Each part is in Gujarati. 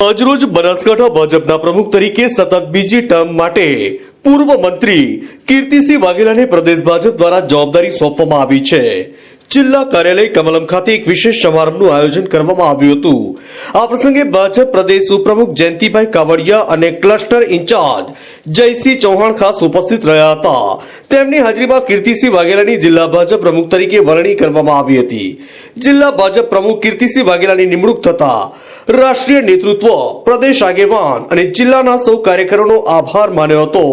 આજરોજ બનાસકાંઠા ભાજપના પ્રમુખ તરીકે સતત બીજી ટર્મ માટે પૂર્વ મંત્રી કીર્તિસિંહ વાઘેલાને પ્રદેશ ભાજપ દ્વારા જવાબદારી સોંપવામાં આવી છે. જિલ્લા કાર્યાલય કમલમ ખાતે એક વિશેષ સમારંભનું આયોજન કરવામાં આવ્યું હતું. આ પ્રસંગે ભાજપ પ્રદેશ ઉપપ્રમુખ જયંતિભાઈ કાવડિયા અને ક્લસ્ટર ઇન્ચાર્જ જયસિંહ ચૌહાણ ખાસ ઉપસ્થિત રહ્યા હતા. તેમની હાજરીમાં કીર્તિસિંહ વાઘેલાની જિલ્લા ભાજપ પ્રમુખ તરીકે વરણી કરવામાં આવી હતી. જિલ્લા ભાજપ પ્રમુખ કીર્તિસિંહ વાઘેલાની નિમણૂક થતા રાષ્ટ્રીય નેતૃત્વ, પ્રદેશ આગેવાન અને જિલ્લાના સૌ કાર્યકરોનો આભાર માન્યો હતો.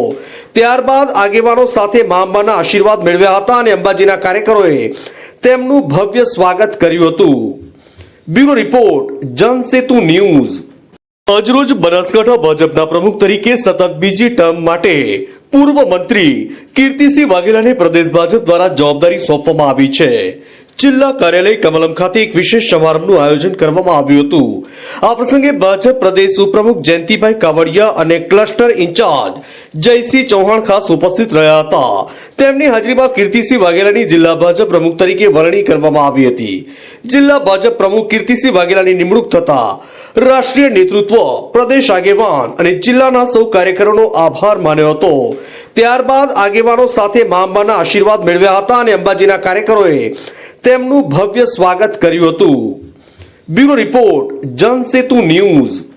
ત્યારબાદ આગેવાનો સાથે મા અંબાના આશીર્વાદ મેળવ્યા હતા અને અંબાજીના કાર્યકરોએ તેમનું ભવ્ય સ્વાગત કર્યું હતું. Bureau report, Jansetu news. આજરોજ બનાસકાંઠા ભાજપના પ્રમુખ તરીકે સતત બીજી ટર્મ માટે પૂર્વ મંત્રી કીર્તિસિંહ વાઘેલાને પ્રદેશ ભાજપ દ્વારા જવાબદારી સોંપવામાં આવી છે. જિલ્લા કાર્યાલય કમલમ ખાતે એક વિશેષ સમારંભનું આયોજન કરવામાં આવ્યું હતું. આ પ્રસંગે ભાજપ પ્રદેશ ઉપપ્રમુખ જયંતિભાઈ કાવડિયા અને ક્લસ્ટર ઇન્ચાર્જ જયસિંહ ચૌહાણ ખાસ ઉપસ્થિત રહ્યા હતા. તેમની હાજરીમાં કીર્તિસિંહ વાઘેલાની જિલ્લા ભાજપ પ્રમુખ તરીકે વરણી કરવામાં આવી હતી. જિલ્લા ભાજપ પ્રમુખ કીર્તિસિંહ વાઘેલાની નિમણૂક થતા રાષ્ટ્રીય નેતૃત્વ, પ્રદેશ આગેવાન અને જિલ્લાના સૌ કાર્યકરોનો આભાર માન્યો હતો. ત્યારબાદ આગેવાનો સાથે મા અંબાના આશીર્વાદ મેળવ્યા હતા અને અંબાજીના કાર્યકરોએ તેમનું ભવ્ય સ્વાગત કર્યું હતું. Bureau report Jansetu news.